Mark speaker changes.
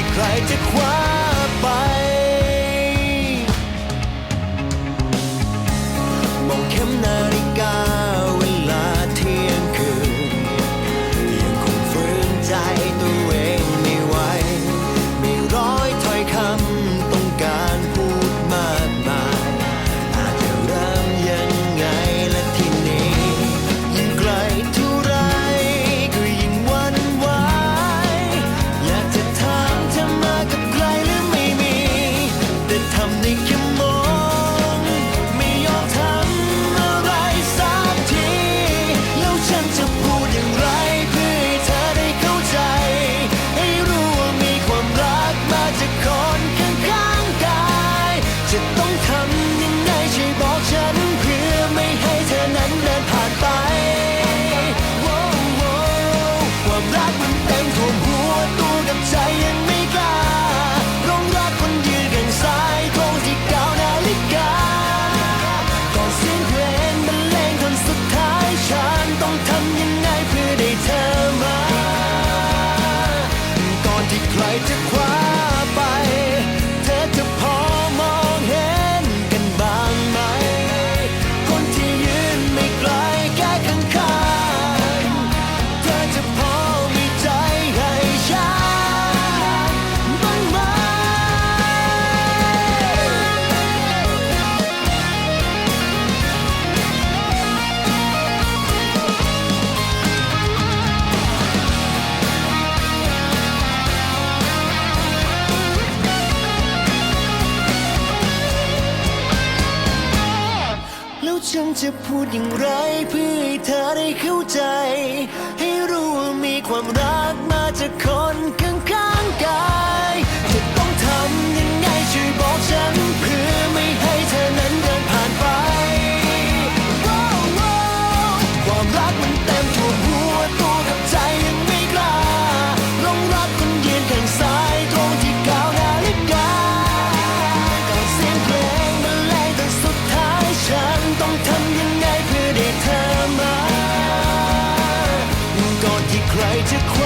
Speaker 1: ที่ใครจะคว้าไป มองเข้มนาฬิ ฉันจะพูดอย่างไรเพื่อให้เธอได้เข้าใจ ให้รู้ว่ามีความรักมาจากคนกัน будет